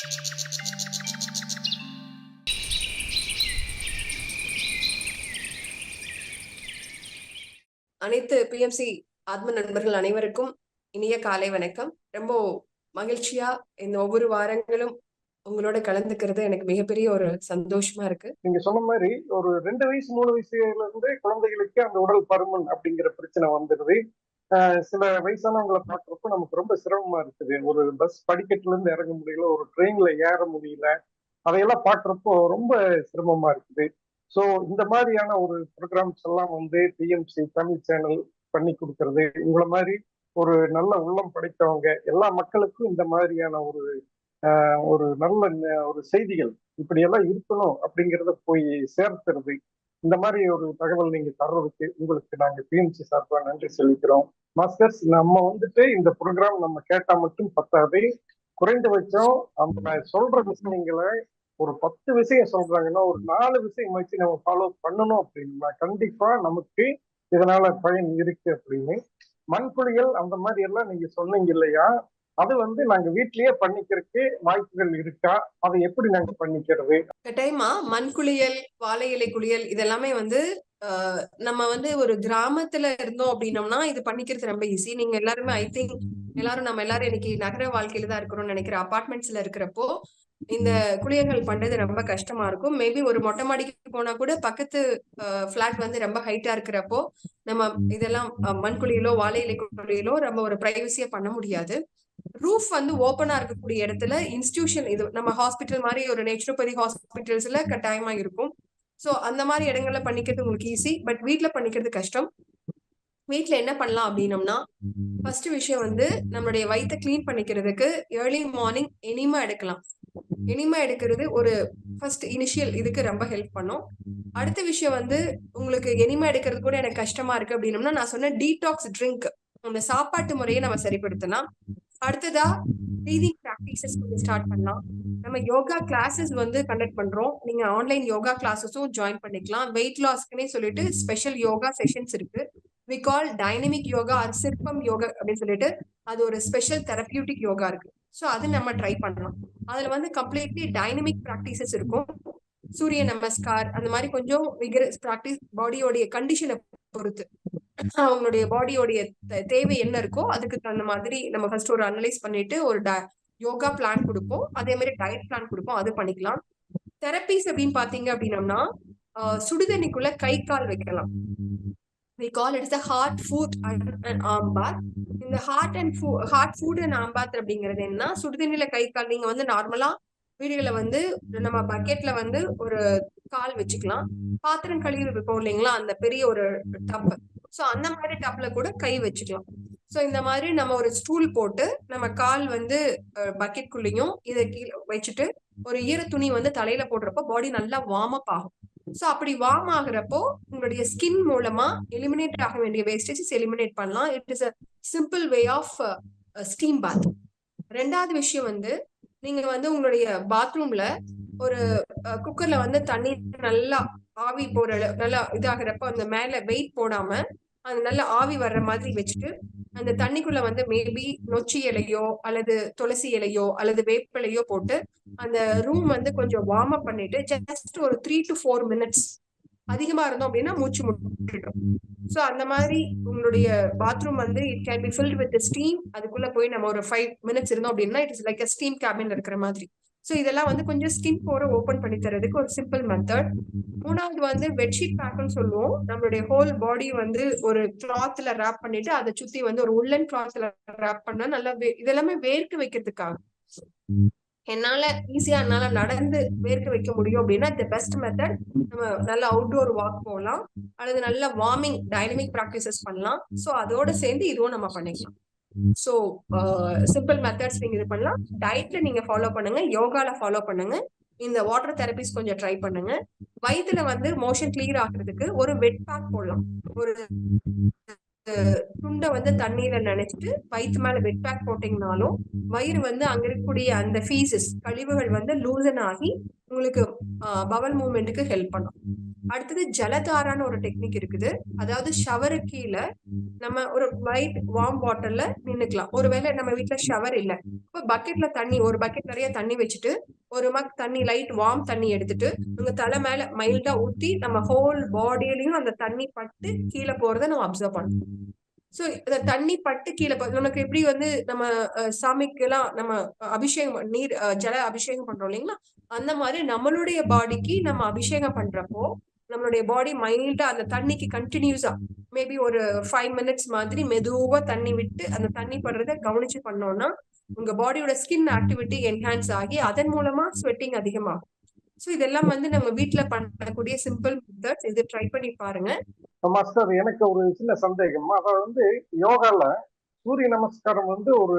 அனைத்து பிஎம்சி ஆத்ம நண்பர்கள் அனைவருக்கும் இனிய காலை வணக்கம். ரொம்ப மகிழ்ச்சியா இந்த ஒவ்வொரு வாரங்களும் உங்களோட கலந்துக்கிறது எனக்கு மிகப்பெரிய ஒரு சந்தோஷமா இருக்கு. நீங்க சொன்ன மாதிரி ஒரு ரெண்டு வயசு மூணு வயசுல இருந்து குழந்தைகளுக்கு அந்த உடல் பருமன் அப்படிங்கிற பிரச்சனை வந்துடுது. சில வயசானவங்களை பார்க்கறப்ப நமக்கு ரொம்ப சிரமமா இருக்குது. ஒரு பஸ் படிக்கட்டுல இருந்து இறங்க முடியல ஒரு ட்ரெயின்ல ஏற முடியல அதையெல்லாம் பார்க்குறப்போ ரொம்ப சிரமமா இருக்குது. ஸோ இந்த மாதிரியான ஒரு ப்ரோக்ராம்ஸ் எல்லாம் வந்து பிஎம்சி தமிழ் சேனல் பண்ணி கொடுக்கறது உங்களை மாதிரி ஒரு நல்ல உள்ளம் படைத்தவங்க எல்லா மக்களுக்கும் இந்த மாதிரியான ஒரு ஒரு நல்ல ஒரு செய்திகள் இப்படியெல்லாம் இருக்கணும் அப்படிங்கிறத போய் சேர்த்துறது. இந்த மாதிரி ஒரு தகவல் நீங்க தர்றதுக்கு உங்களுக்கு நாங்க பிஎம்சி சார்பாக நன்றி சொல்லிக்கிறோம் மாஸ்டர்ஸ் நம்ம வந்துட்டு இந்த ப்ரோக்ராம் நம்ம கேட்டா மட்டும் பத்தாது. குறைந்தபட்சம் அந்த சொல்ற விஷயங்களை ஒரு பத்து விஷயம் சொல்றாங்கன்னா ஒரு நாலு விஷயம் வச்சு நம்ம ஃபாலோ பண்ணணும் அப்படின்னா கண்டிப்பா நமக்கு இதனால பயன் இருக்கு அப்படின்னு. மண்புலிகள் அந்த மாதிரி எல்லாம் நீங்க சொன்னீங்க இல்லையா? அது வந்து நாங்க வீட்லயே பண்ணிக்கிறதுக்கு வாய்ப்புகள் இருக்கா? அதை எப்படி நாங்க பண்ணிக்கிறது? கட்டாயமா மண் குளியல் வாழை இலை குளியல் இதெல்லாமே வந்து ஆஹ், நம்ம வந்து ஒரு கிராமத்துல இருந்தோம் அப்படின்னோம்னா இது பண்ணிக்கிறது ரொம்ப ஈஸி நீங்க எல்லாருமே ஐ திங்க் எல்லாரும் நம்ம எல்லாரும் இன்னைக்கு நகர வாழ்க்கையில தான் இருக்கிறோம்னு நினைக்கிற அபார்ட்மெண்ட்ஸ்ல இருக்கிறப்போ இந்த குளியல்கள் பண்றது ரொம்ப கஷ்டமா இருக்கும். மேபி ஒரு மொட்டை மாடிக்கு போனா கூட பக்கத்து ஃபிளாட் வந்து ரொம்ப ஹைட்டா இருக்கிறப்போ நம்ம இதெல்லாம் மண் குளியலோ வாழை இலை குளியலோ ரொம்ப ஒரு பிரைவசியா பண்ண முடியாது. ரூஃப் வந்து ஓப்பனா இருக்கக்கூடிய இடத்துல இன்ஸ்டிடியூஷன் இது நம்ம ஹாஸ்பிட்டல் மாதிரி ஒரு நேச்சுரோபதி ஹாஸ்பிட்டல்ஸ்ல கட்டாயமா இருக்கும். சோ அந்த மாதிரி இடங்கள்ல பண்ணிக்கிறது உங்களுக்கு ஈஸி பட் வீட்ல பண்ணிக்கிறது கஷ்டம். வீட்ல என்ன பண்ணலாம் அப்படின்னம்னா ஃபர்ஸ்ட் விஷயம் வந்து நம்மளுடைய வயித்தை க்ளீன் பண்ணிக்கிறதுக்கு ஏர்லி மார்னிங் எனிமா எடுக்கலாம். எனிமா எடுக்கிறது ஒரு ஃபர்ஸ்ட் இனிஷியல் இதுக்கு ரொம்ப ஹெல்ப் பண்ணும். அடுத்த விஷயம் வந்து உங்களுக்கு எனிமா எடுக்கிறது கூட எனக்கு கஷ்டமா இருக்கு அப்படின்னம்னா நான் சொன்ன டீடாக்ஸ் ட்ரிங்க் அந்த சாப்பாட்டு முறையை நம்ம சரிப்படுத்தலாம். அடுத்ததா ப்ரீதிங் ப்ராக்டிசஸ் கொஞ்சம் ஸ்டார்ட் பண்ணலாம். நம்ம யோகா கிளாஸஸ் வந்து கண்டக்ட் பண்றோம். நீங்க ஆன்லைன் யோகா கிளாஸஸும் ஜாயின் பண்ணிக்கலாம். வெயிட் லாஸ்க்குனே சொல்லிட்டு ஸ்பெஷல் யோகா செஷன்ஸ் இருக்கு. We call dynamic yoga or சிற்பம் யோகா அப்படின்னு சொல்லிட்டு அது ஒரு ஸ்பெஷல் தெரப்பியூட்டிக் யோகா இருக்கு. ஸோ அது நம்ம ட்ரை பண்ணலாம். அதுல வந்து கம்ப்ளீட்லி டைனமிக் ப்ராக்டிசஸ் இருக்கும். சூரிய நமஸ்கார் அந்த மாதிரி கொஞ்சம் விகரஸ் ப்ராக்டிஸ் பாடியோடைய கண்டிஷனை பொறுத்து. அவங்களுடைய பாடியோடைய தேவை என்ன இருக்கோ அதுக்கு தகுந்த மாதிரி நம்ம ஃபர்ஸ்ட் ஒரு அனலைஸ் பண்ணிட்டு ஒரு யோகா பிளான் கொடுப்போம். அதே மாதிரி டயட் பிளான் கொடுப்போம். அது பண்ணிக்கலாம். தெரப்பிஸ் அப்படின்னு பாத்தீங்க அப்படின்னம்னா சுடுதண்ணிக்குள்ள கை கால் வைக்கலாம். We call it the hot foot and and arm இந்த hot and hot foot and arm bath அப்படிங்கிறது என்ன சுடுதண்ணில கை கால் நீங்க வந்து நார்மலா வீடுகளை வந்து நம்ம பக்கெட்ல வந்து ஒரு கால் வச்சுக்கலாம். பாத்திரம் கழுவி வைப்போம் இல்லைங்களா? அந்த பெரிய ஒரு டப்பு. ஸோ அந்த மாதிரி டப்ல கூட கை வச்சுக்கலாம். ஸோ இந்த மாதிரி நம்ம ஒரு ஸ்டூல் போட்டு நம்ம கால் வந்து பக்கெட்குள்ளேயும் இதை கீழே வச்சுட்டு ஒரு ஈர துணி வந்து தலையில போடுறப்போ பாடி நல்லா வார்ம் அப் ஆகும். ஸோ அப்படி வார்ம் ஆகுறப்போ உங்களுடைய ஸ்கின் மூலமா எலிமினேட் ஆக வேண்டிய வேஸ்டேஜஸ் எலிமினேட் பண்ணலாம். It is a simple way of steam bath ரெண்டாவது விஷயம் வந்து நீங்க வந்து உங்களுடைய பாத்ரூம்ல ஒரு குக்கர்ல வந்து தண்ணி நல்லா ஆவி போற நல்லா இதாகிறப்ப அந்த மேல வெயிட் போடாம அந்த நல்ல ஆவி வர்ற மாதிரி வச்சுட்டு அந்த தண்ணிக்குள்ள வந்து மேபி நொச்சி இலையோ அல்லது துளசி இலையோ அல்லது வேப்பிலையோ போட்டு அந்த ரூம் வந்து கொஞ்சம் வார்ம் அப் பண்ணிட்டு ஜஸ்ட் ஒரு த்ரீ டு ஃபோர் மினிட்ஸ் அதிகமா இருந்தோம் அப்படின்னா மூச்சு முட்டிடும் சோ அந்த மாதிரி உங்களுடைய பாத்ரூம் வந்து it can be filled with steam அதுக்குள்ள போய் நம்ம ஒரு ஃபைவ் மினிட்ஸ் இருந்தோம் அப்படின்னா it is like steam cabin இருக்கிற மாதிரி. ஸோ இதெல்லாம் வந்து கொஞ்சம் ஸ்கின் போர ஓப்பன் பண்ணி தரதுக்கு ஒரு சிம்பிள் மெத்தட் மூணாவது வந்து பெட்ஷீட் பேக்னு சொல்லுவோம். நம்மளுடைய ஹோல் பாடி வந்து ஒரு கிளாத்ல ரேப் பண்ணிட்டு அதை சுத்தி வந்து ஒரு உள்ளன் கிளாத்ல ரேப் பண்ணா நல்லா இதெல்லாமே வேர்க்க வைக்கிறதுக்காக. என்னால ஈஸியா என்னால நடந்து வேர்க்க வைக்க முடியும் அப்படின்னா த பெஸ்ட் மெத்தட் நம்ம நல்ல அவுட்டோர் வாக் போகலாம். அல்லது நல்ல வார்மிங் டைனமிக் ப்ராக்டிசஸ் பண்ணலாம். சோ அதோட சேர்ந்து இதுவும் நம்ம பண்ணிக்கலாம். சோ சிம்பிள் மெத்தட்ஸ் நீங்க இது பண்ணலாம். டயட்ல நீங்க ஃபாலோ பண்ணுங்க. யோகால ஃபாலோ பண்ணுங்க. இந்த வாட்டர் தெரபிஸ் கொஞ்சம் ட்ரை பண்ணுங்க. வயிற்றுல வந்து மோஷன் கிளியர் ஆகுறதுக்கு ஒரு வெட் பேக் போடலாம். ஒரு துண்டை வந்து தண்ணீர்ல நினைச்சிட்டு வயிற்று மேல வெட் பேக் போட்டீங்கனாலும் வயிறு வந்து அங்க இருக்கக்கூடிய அந்த ஃபீசஸ் கழிவுகள் வந்து லூசன் ஆகி உங்களுக்கு பவல் மூவ்மெண்ட்டுக்கு ஹெல்ப் பண்ணும். அடுத்தது ஜலதாரான்னு ஒரு டெக்னிக் இருக்குது. அதாவது ஷவரு கீழே நம்ம ஒரு லைட் வார்ம் வாட்டர்ல நின்னுக்கலாம். ஒருவேளை நம்ம வீட்டுல ஷவர் இல்ல. இப்போ பக்கெட்ல தண்ணி ஒரு பக்கெட் நிறைய தண்ணி வச்சுட்டு ஒரு மக் தண்ணி லைட் வார்ம் தண்ணி எடுத்துட்டு உங்க தலை மேல மைல்டா ஊத்தி நம்ம ஹோல் பாடியிலயும் அந்த தண்ணி பட்டு கீழே போறத நம்ம அப்சர்வ் பண்ணணும். சோ இந்த தண்ணி பட்டு கீழே போ- எப்படி வந்து நம்ம சாமிக்கெல்லாம் நம்ம அபிஷேகம் நீர் ஜல அபிஷேகம் பண்றோம் இல்லைங்களா? அந்த மாதிரி நம்மளுடைய பாடிக்கு நம்ம அபிஷேகம் பண்றப்போ நம்மளுடைய பாடி மைல்டா அந்த தண்ணிக்கு கண்டினியூஸா மேபி ஒரு ஃபைவ் மினிட்ஸ் மாதிரி மெதுவா தண்ணி விட்டு அந்த தண்ணி படுறத கவனிச்சு பண்ணோம்னா உங்க பாடியோட ஸ்கின் ஆக்டிவிட்டி என்ஹான்ஸ் ஆகி அதன் மூலமா ஸ்வெட்டிங் அதிகமாகும். ஸோ இதெல்லாம் வந்து நம்ம வீட்டுல பண்ணக்கூடிய சிம்பிள் மெத்தட்ஸ் இது ட்ரை பண்ணி பாருங்க. மாஸ்டர் எனக்கு ஒரு சின்ன சந்தேகம். அதாவது வந்து யோகால சூரிய நமஸ்காரம் வந்து ஒரு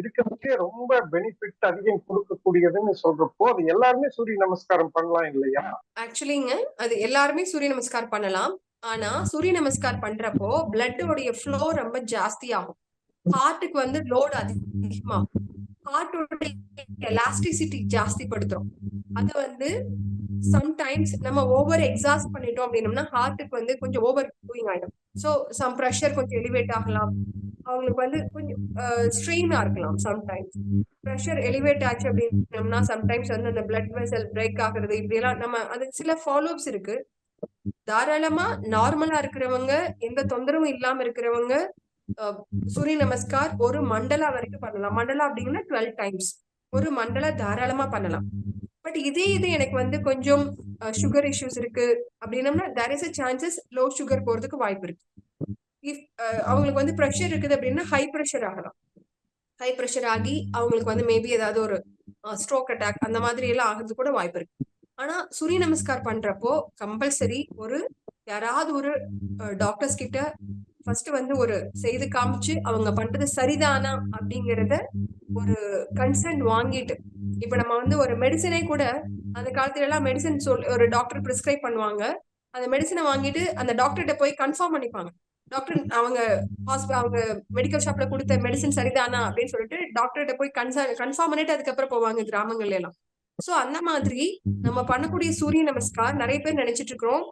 இருக்கிறதுக்கே ரொம்ப பெனிஃபிட் அதிகம் கொடுக்கக்கூடியதுன்னு சொல்றப்போ அது எல்லாருமே சூரிய நமஸ்காரம் பண்ணலாம் இல்லையா? ஆக்சுவலிங்க அது எல்லாருமே சூரிய நமஸ்காரம் பண்ணலாம். ஆனா சூரிய நமஸ்கார் பண்றப்போ பிளட்டோடைய ஃப்ளோ ரொம்ப ஜாஸ்தி ஆகும் ஹார்ட்டுக்கு வந்து லோடு அதிகமாகும். ஹார்ட்டோட எலாஸ்டிசிட்டி ஜாஸ்தி படுத்தும் அது வந்து சம்டைம்ஸ் நம்ம ஓவர் எக்ஸாஸ்ட் பண்ணிட்டோம் அப்படின்னம்னா ஹார்ட்டுக்கு வந்து கொஞ்சம் ஓவர் டூயிங் ஆயிடும். ஸோ சம் ப்ரெஷர் கொஞ்சம் எலிவேட் ஆகலாம். அவங்களுக்கு வந்து கொஞ்சம் ஸ்ட்ரெயினா இருக்கலாம் சம்டைம்ஸ் ப்ரெஷர் எலிவேட் ஆச்சு அப்படின்னம்னா சம்டைம்ஸ் வந்து அந்த பிளட் வெசல் பிரேக் ஆகுறது இப்படி எல்லாம் நம்ம அது சில ஃபாலோப்ஸ் இருக்கு. தாராளமா நார்மலா இருக்கிறவங்க எந்த தொந்தரவும் இல்லாம இருக்கிறவங்க சூரிய நமஸ்கார் ஒரு மண்டலா வரைக்கும் பண்ணலாம். மண்டலா அப்படின்னா டுவெல் டைம்ஸ் ஒரு மண்டலா தாராளமா பண்ணலாம். பட் இதே இது எனக்கு வந்து கொஞ்சம் சுகர் இஷ்யூஸ் இருக்கு அப்படின்னம்னா there is a chances low sugar போறதுக்கு வாய்ப்பு இருக்கு. இஃப் uh, அவங்களுக்கு வந்து ப்ரெஷர் இருக்குது அப்படின்னா ஹை ப்ரெஷர் ஆகலாம் ஹை ப்ரெஷர் ஆகி அவங்களுக்கு வந்து மேபி ஏதாவது ஒரு uh, ஸ்ட்ரோக் அட்டாக் அந்த மாதிரி எல்லாம் ஆகிறது கூட வாய்ப்பு இருக்கு. ஆனா சூரிய நமஸ்கார் பண்றப்போ கம்பல்சரி ஒரு யாராவது ஒரு uh, டாக்டர்ஸ் கிட்ட ஃபர்ஸ்ட் வந்து ஒரு செய்து காமிச்சு அவங்க பண்றது சரிதானா அப்படிங்கறத ஒரு கன்சென்ட் வாங்கிட்டு இப்ப நம்ம வந்து ஒரு மெடிசனே கூட அந்த காலத்துல எல்லாம் மெடிசன் சொல் ஒரு டாக்டர் பிரிஸ்கிரைப் பண்ணுவாங்க. அந்த மெடிசனை வாங்கிட்டு அந்த டாக்டர்கிட்ட போய் கன்ஃபார்ம் பண்ணிப்பாங்க. டாக்டர் அவங்க ஹாஸ்பிட்டல் அவங்க மெடிக்கல் ஷாப்ல கொடுத்த மெடிசன் சரிதானா அப்படின்னு சொல்லிட்டு டாக்டர்கிட்ட போய் கன்சல் கன்ஃபார்ம் பண்ணிட்டு அதுக்கப்புறம் போவாங்க கிராமங்கள்ல எல்லாம். சோ அந்த மாதிரி நம்ம பண்ணக்கூடிய சூரிய நமஸ்கார் நிறைய பேர் நினைச்சிட்டு இருக்கிறோம்.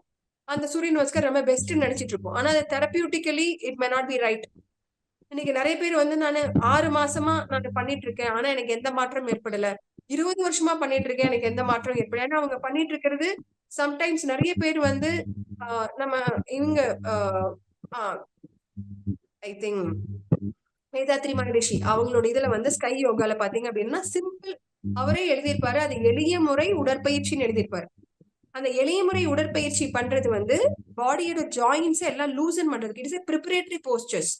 அந்த சூரிய நமஸ்கார் ரொம்ப பெஸ்ட் நினைச்சிட்டு இருக்கோம். ஆனா அது therapeutically it may not be right இன்னைக்கு நிறைய பேர் வந்து நான் ஆறு மாசமா நான் பண்ணிட்டு இருக்கேன். ஆனா எனக்கு எந்த மாற்றம் ஏற்படல. இருபது வருஷமா பண்ணிட்டு இருக்கேன். எனக்கு எந்த மாற்றம் ஏற்படல. ஏன்னா அவங்க பண்ணிட்டு இருக்கிறது சம்டைம்ஸ் நிறைய பேர் வந்து நம்ம இவங்க ஐ திங்க் வேதாத்ரி மகரிஷி அவங்களோட இதுல வந்து ஸ்கை யோகால பாத்தீங்க அப்படின்னா சிம்பிள் அவரே எழுதியிருப்பாரு. அது எளிய முறை உடற்பயிற்சின்னு எழுதியிருப்பாரு. அந்த எளிய முறை உடற்பயிற்சி பண்றது வந்து பாடியோட ஜாயின்ஸ் எல்லாம் லூசன் பண்றதுக்கு இட்ஸ் ப்ரிப்பரேட்டரி போஸ்டர்ஸ்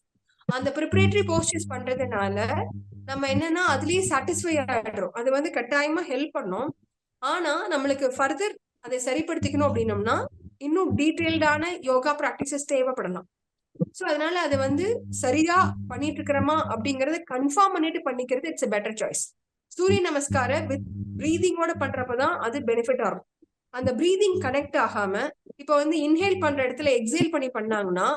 அந்த ப்ரிப்பரேட்டரி போஸ்டர்ஸ் பண்றதுனால நம்ம என்னன்னா அதுலயே சாட்டிஸ்ஃபை ஆயிடுறோம். அது வந்து கட்டாயமா ஹெல்ப் பண்ணும். ஆனா நம்மளுக்கு ஃபர்தர் அதை சரிப்படுத்திக்கணும் அப்படின்னம்னா இன்னும் டீட்டெயில்டான யோகா ப்ராக்டிசஸ் தேவைப்படலாம். சோ அதனால அது வந்து சரியா பண்ணிட்டு இருக்கிறோமா அப்படிங்கறத கன்ஃபார்ம் பண்ணிட்டு பண்ணிக்கிறது இட்ஸ் பெட்டர் சாய்ஸ் சூரிய நமஸ்கார வித் பிரீதிங்கோட பண்றப்பதான் அது பெனிஃபிட் ஆகும் அந்த பிரீதிங் கனெக்ட் ஆகாம இப்ப வந்து இன்ஹேல் பண்ற இடத்துல எக்ஸேல் பண்ணி பண்ணாங்கன்னா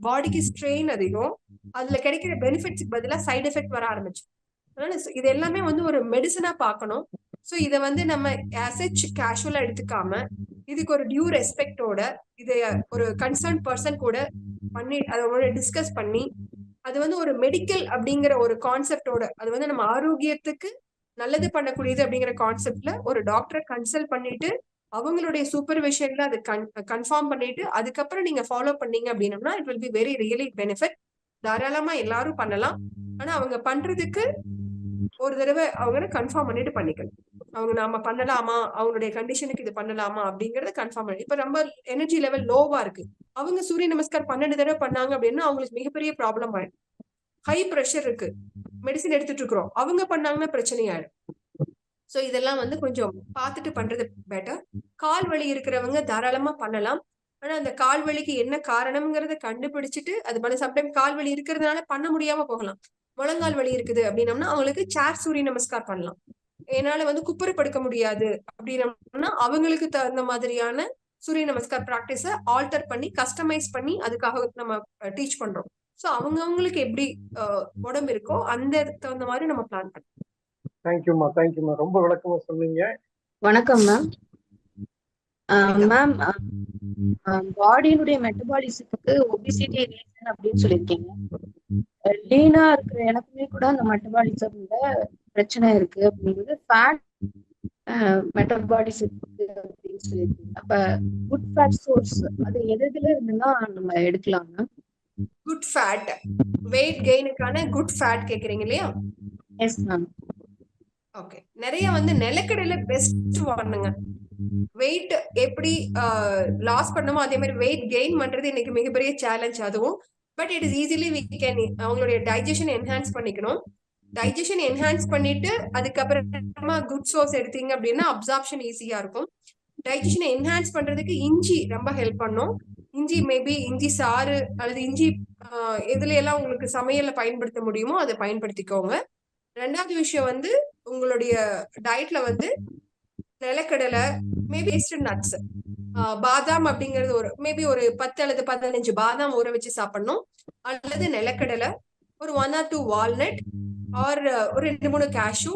பாடிக்கு ஸ்ட்ரெயின் அதிகம். அதுல கிடைக்கிற பெனிஃபிட்ஸ்க்கு பதிலா சைடு எஃபெக்ட் வர ஆரம்பிச்சு. அதனால இது எல்லாமே வந்து ஒரு மெடிசனா பார்க்கணும். சோ இதை வந்து நம்ம ஆசச் கேஷுவலா எடுத்துக்காம இதுக்கு ஒரு டியூ ரெஸ்பெக்டோட இத ஒரு கன்சர்ன் பர்சன் கூட பண்ணி அதோட டிஸ்கஸ் பண்ணி அது வந்து ஒரு மெடிக்கல் அப்படிங்கிற ஒரு கான்செப்டோட அது வந்து நம்ம ஆரோக்கியத்துக்கு நல்லது பண்ணக்கூடியது அப்படிங்கிற கான்செப்ட்ல ஒரு டாக்டரை கன்சல்ட் பண்ணிட்டு அவங்களுடைய சூப்பர்விஷன்ல அது கன்ஃபார்ம் பண்ணிட்டு அதுக்கப்புறம் நீங்க ஃபாலோ பண்ணீங்க அப்படின்னம்னா it will be very really benefit தாராளமா எல்லாரும் பண்ணலாம். ஆனா அவங்க பண்றதுக்கு ஒரு தடவை அவங்க கன்ஃபார்ம் பண்ணிட்டு பண்ணிக்கலாம். அவங்க நாம பண்ணலாமா? அவங்களுடைய கண்டிஷனுக்கு இது பண்ணலாமா? அப்படிங்கறத கன்ஃபார்ம் பண்ணி இப்ப ரொம்ப எனர்ஜி லெவல் லோவா இருக்கு. அவங்க சூரிய நமஸ்கார் பன்னெண்டு தடவை பண்ணாங்க அப்படின்னா அவங்களுக்கு மிகப்பெரிய ப்ராப்ளம் ஆயிடும். ஹை ப்ரெஷர் இருக்கு. மெடிசின் எடுத்துட்டு இருக்கிறோம். அவங்க பண்ணாங்கன்னா பிரச்சனை ஆயிடும். சோ இதெல்லாம் வந்து கொஞ்சம் பார்த்துட்டு பண்றது பெட்டர் கால் வலி இருக்கிறவங்க தாராளமா பண்ணலாம். ஆனா அந்த கால் வலிக்கு என்ன காரணம்ங்கிறத கண்டுபிடிச்சிட்டு அது பண்ண சம்டைம் கால் வலி இருக்கிறதுனால பண்ண முடியாம போகலாம். முழங்கால் வலி இருக்குது அப்படின்னம்னா அவங்களுக்கு சேர் சூரிய நமஸ்கார் பண்ணலாம். என்னால வந்து குப்புற படுக்க முடியாது அப்படின்னம்னா அவங்களுக்கு தகுந்த மாதிரியான சூரிய நமஸ்கார் ப்ராக்டிஸ ஆல்டர் பண்ணி கஸ்டமைஸ் பண்ணி அதுக்காக நம்ம டீச் பண்றோம். சோ அவங்க அவங்களுக்கு எப்படி உடம்பு இருக்கோ அந்த தகுந்த மாதிரி நம்ம பிளான் பண்ணோம் தேங்க்யூமா தேங்க்யூமா ரொம்ப விளக்கமா சொன்னீங்க. வணக்கம் மேம் மேம் பாடியினுடைய மெட்டபாலிசத்துக்கு ஒபிசிட்டி ரீசன் அப்படின்னு சொல்லியிருக்கீங்க. லீனா இருக்கிற எனக்குமே கூட அந்த மெட்டபாலிசம்ல பிரச்சனை இருக்கு அப்படிங்கிறது ஃபேட் மெட்டபாலிசத்துக்கு அப்படின்னு சொல்லியிருக்கீங்க அப்ப குட் ஃபேட் சோர்ஸ் அது எது எதுல இருந்துன்னா நம்ம எடுக்கலாம் மேம் குட் ஃபேட் வெயிட் கெயினுக்கான குட் ஃபேட் கேக்குறீங்க இல்லையா? எஸ் மேம் ஓகே நிறைய வந்து நிலக்கடலை பெஸ்ட் பண்ணுங்க வெயிட் எப்படி லாஸ் பண்ணுமோ அதே மாதிரி வெயிட் கெயின் பண்றது இன்னைக்கு மிகப்பெரிய சேலஞ்ச் அதுவும் but it is easily we can அவங்களுடைய டைஜஷன் என்ஹான்ஸ் பண்ணிக்கணும். டைஜஷன் என்ஹான்ஸ் பண்ணிட்டு அதுக்கப்புறமா குட் சோர்ஸ் எடுத்தீங்க அப்படின்னா அப்சார்ப்ஷன் ஈஸியா இருக்கும். டைஜஷனை என்ஹான்ஸ் பண்றதுக்கு இஞ்சி ரொம்ப ஹெல்ப் பண்ணும். இஞ்சி மேபி இஞ்சி சாறு அல்லது இஞ்சி எதுல எல்லாம் உங்களுக்கு சமையல்ல பயன்படுத்த முடியுமோ அதை பயன்படுத்திக்கோங்க. ரெண்டாவது விஷயம் வந்து உங்களுடைய டயட்ல வந்து நிலக்கடலை மேபி நட்ஸ் பாதாம் அப்படிங்கிறது ஒரு மேபி ஒரு பத்து அல்லது பதினஞ்சு பாதாம் ஊற வச்சு சாப்பிடணும். அல்லது நிலக்கடலை ஒரு one or two walnut or ஒரு ரெண்டு மூணு கேஷு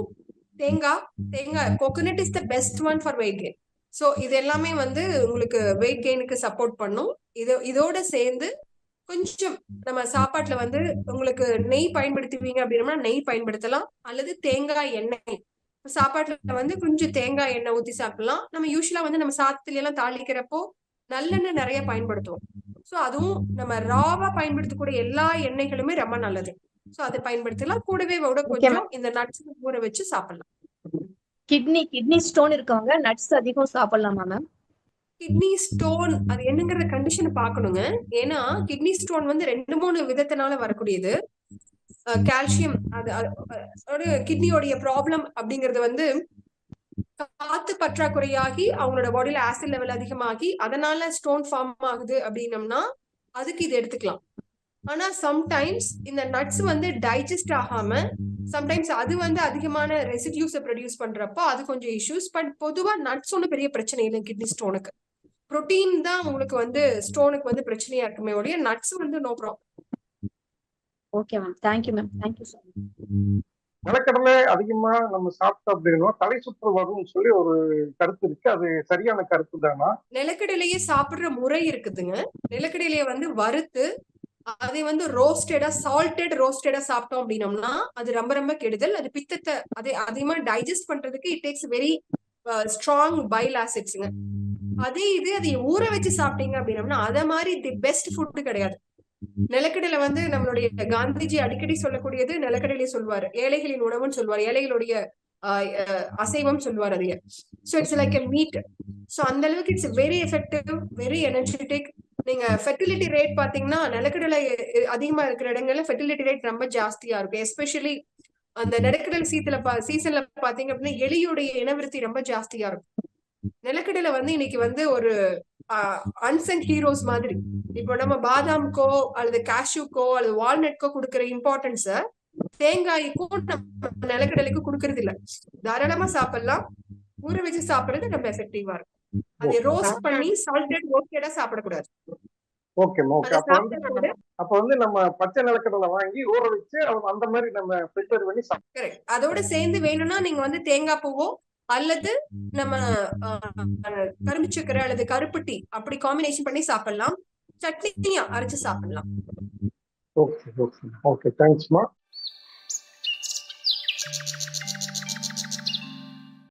தேங்காய் தேங்காய் coconut is the best one for weight gain so இது எல்லாமே வந்து உங்களுக்கு வெயிட் கெயினுக்கு சப்போர்ட் பண்ணும். இது இதோட சேர்ந்து கொஞ்சம் நம்ம சாப்பாட்டுல வந்து உங்களுக்கு நெய் பயன்படுத்துவீங்க அப்படின்னா நெய் பயன்படுத்தலாம். அல்லது தேங்காய் எண்ணெய் சாப்பாட்டுல வந்து கொஞ்சம் தேங்காய் எண்ணெய் ஊத்தி சாப்பிடலாம். நம்ம யூஸ்வலா வந்து நம்ம சாதத்துல எல்லாம் தாளிக்கிறப்போ நல்லெண்ணெய் நிறைய பயன்படுத்துவோம். சோ அதுவும் நம்ம ராவா பயன்படுத்தக்கூடிய எல்லா எண்ணெய்களுமே ரொம்ப நல்லது. சோ அதை பயன்படுத்தலாம். கூடவே விட கொஞ்சம் இந்த நட்ஸ் ஊற வச்சு சாப்பிடலாம். கிட்னி கிட்னி ஸ்டோன் இருக்கவங்க நட்ஸ் அதிகம் சாப்பிடலாமா மேம் கிட்னி ஸ்டோன் அது என்னங்கிற கண்டிஷனை பார்க்கணுங்க. ஏன்னா கிட்னி ஸ்டோன் வந்து ரெண்டு மூணு விதத்தினால வரக்கூடியது. கால்சியம் அது ஒரு கிட்னியோடைய ப்ராப்ளம் அப்படிங்கறது வந்து காத்து பற்றாக்குறையாகி அவங்களோட பாடியில ஆசிட் லெவல் அதிகமாகி அதனால ஸ்டோன் ஃபார்ம் ஆகுது அப்படின்னம்னா அதுக்கு இது எடுத்துக்கலாம். ஆனா சம்டைம்ஸ் இந்த நட்ஸ் வந்து டைஜஸ்ட் ஆகாம சம்டைம்ஸ் அது வந்து அதிகமான ரெசிடியூஸை ப்ரொடியூஸ் பண்றப்போ அது கொஞ்சம் இஷ்யூஸ் பட் பொதுவா நட்ஸ் ஒன்றும் பெரிய பிரச்சனை இல்லை கிட்னி ஸ்டோனுக்கு புரோட்டீன் தான் உங்களுக்கு வந்து ஸ்டோனுக்கு வந்து பிரச்சனையா இருக்குமே ஒழிய நட்ஸ் வந்து no problem okay ma'am thank you ma'am thank you so much நிலக்கடலை அதிகமா நம்ம சாப்பிட்டோம் அப்படின்னா தலை சுற்று வரும்னு சொல்லி ஒரு கருத்து இருக்கு. அது சரியான கருத்து தானா? நிலக்கடலையே சாப்பிடுற முறை இருக்குதுங்க. நிலக்கடலையை வந்து வறுத்து அதை வந்து ரோஸ்டடா சால்டட் ரோஸ்டடா சாப்பிட்டோம் அப்படின்னம்னா அது ரொம்ப ரொம்ப கெடுதல். அது பித்தத்தை அதை அதிகமா டைஜஸ்ட் பண்றதுக்கு it takes very strong bile ஆசிட்ஸுங்க அதே இது அதை ஊற வச்சு சாப்பிட்டீங்க அப்படின்னம்னா அத மாதிரி தி பெஸ்ட் ஃபுட் கிடையாது. நிலக்கடலை வந்து நம்மளுடைய காந்திஜி அடிக்கடி சொல்லக்கூடியது நிலக்கடலை சொல்வாரு. ஏழைகளின் உணவுன்னு சொல்வாரு. ஏழைகளுடைய அஹ், அசைவம் சொல்வார் அதைய. So it's like a meat so அந்த அளவுக்கு it's very effective very energetic நீங்க ஃபெர்டிலிட்டி ரேட் பாத்தீங்கன்னா நிலக்கடலை அதிகமா இருக்கிற இடங்கள்ல ஃபெர்டிலிட்டி ரேட் ரொம்ப ஜாஸ்தியா இருக்கும். எஸ்பெஷலி அந்த நிலக்கடல் சீத்துல பா சீசன்ல பாத்தீங்க அப்படின்னா எலியுடைய இனவிருத்தி ரொம்ப ஜாஸ்தியா இருக்கும். நிலக்கடலை வந்து இன்னைக்கு வந்து ஒரு அன்சென்ட் ஹீரோஸ் மாதிரி. இப்போ நம்ம பாதாம்க்கோ அல்லது கேஷ்யூக்கோ அல்லது வால்நட்கோ கொடுக்கிற இம்பார்ட்டன்ஸ தேங்காய்க்கும் நம்ம நிலக்கடலைக்கும் கொடுக்கறது இல்ல தாராளமா சாப்பிடலாம். ஊற வச்சு சாப்பிடுறது ரொம்ப எஃபெக்டிவா இருக்கும். அதை ரோஸ்ட் பண்ணி சால்டட் ரோஸ்டடா சாப்பிடக்கூடாது. ஓகே அதை அப்ப வந்து அப்ப வந்து நம்ம பச்சை நிலக்கடலை வாங்கி ஊற வச்சு அந்த மாதிரி நம்ம ப்ரிப்பேர் பண்ணி கரெக்ட் அதோட சேர்ந்து வேணும்னா நீங்க வந்து தேங்காய் பூவோ அல்லது நம்ம கரும்பு சக்கரை அல்லது கருப்பட்டி அப்படி காம்பினேஷன் பண்ணி சாப்பிடலாம். சட்னியா அரைச்சு சாப்பிடலாம். Okay okay. ஓகே தேங்க்ஸ்மா